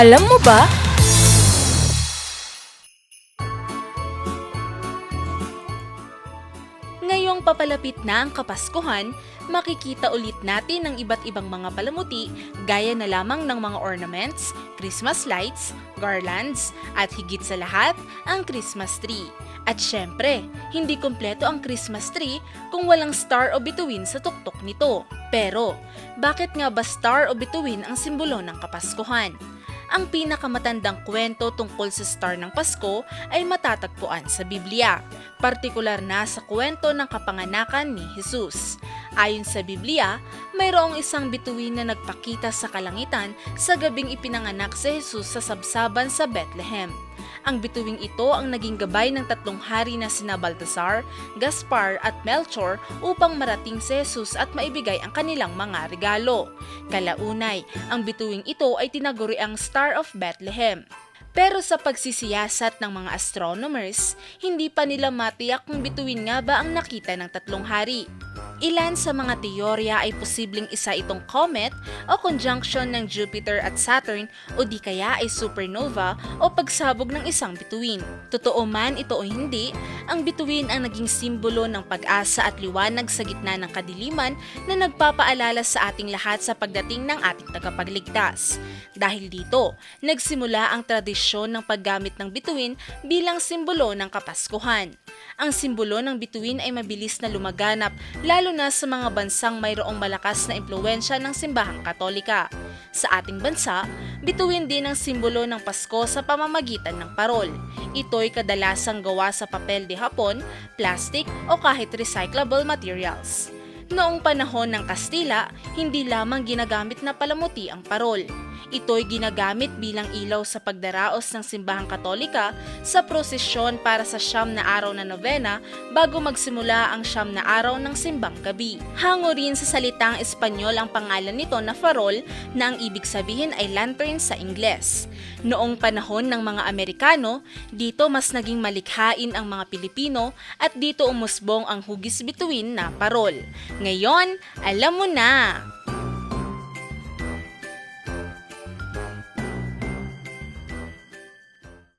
Alam mo ba? Ngayong papalapit na ang Kapaskuhan, makikita ulit natin ang iba't ibang mga palamuti gaya na lamang ng mga ornaments, Christmas lights, garlands, at higit sa lahat, ang Christmas tree. At syempre, hindi kumpleto ang Christmas tree kung walang star o bituin sa tuktok nito. Pero, bakit nga ba star o bituin ang simbolo ng Kapaskuhan? Ang pinakamatandang kwento tungkol sa Star ng Pasko ay matatagpuan sa Biblia, partikular na sa kwento ng kapanganakan ni Jesus. Ayon sa Biblia, mayroong isang bituin na nagpakita sa kalangitan sa gabing ipinanganak si Jesus sa sabsaban sa Bethlehem. Ang bituing ito ang naging gabay ng tatlong hari na sina Baltasar, Gaspar at Melchor upang marating si Jesus at maibigay ang kanilang mga regalo. Kalaunay, ang bituing ito ay tinaguri ang Star of Bethlehem. Pero sa pagsisiyasat ng mga astronomers, hindi pa nila matiyak kung bituin nga ba ang nakita ng tatlong hari. Ilan sa mga teorya ay posibleng isa itong comet o conjunction ng Jupiter at Saturn o di kaya ay supernova o pagsabog ng isang bituin. Totoo man ito o hindi, ang bituin ang naging simbolo ng pag-asa at liwanag sa gitna ng kadiliman na nagpapaalala sa ating lahat sa pagdating ng ating tagapagligtas. Dahil dito, nagsimula ang tradisyon ng paggamit ng bituin bilang simbolo ng Kapaskuhan. Ang simbolo ng bituin ay mabilis na lumaganap lalo na sa mga bansang mayroong malakas na impluensya ng simbahang katolika. Sa ating bansa, bituin din ang simbolo ng Pasko sa pamamagitan ng parol. Ito'y kadalasang gawa sa papel de hapon, plastic o kahit recyclable materials. Noong panahon ng Kastila, hindi lamang ginagamit na palamuti ang parol. Ito'y ginagamit bilang ilaw sa pagdaraos ng simbahang katolika sa prosesyon para sa siyam na araw na novena bago magsimula ang siyam na araw ng simbang gabi. Hango rin sa salitang Espanyol ang pangalan nito na farol na ang ibig sabihin ay lantern sa Ingles. Noong panahon ng mga Amerikano, dito mas naging malikhain ang mga Pilipino at dito umusbong ang hugis bituin na parol. Ngayon, alam mo na!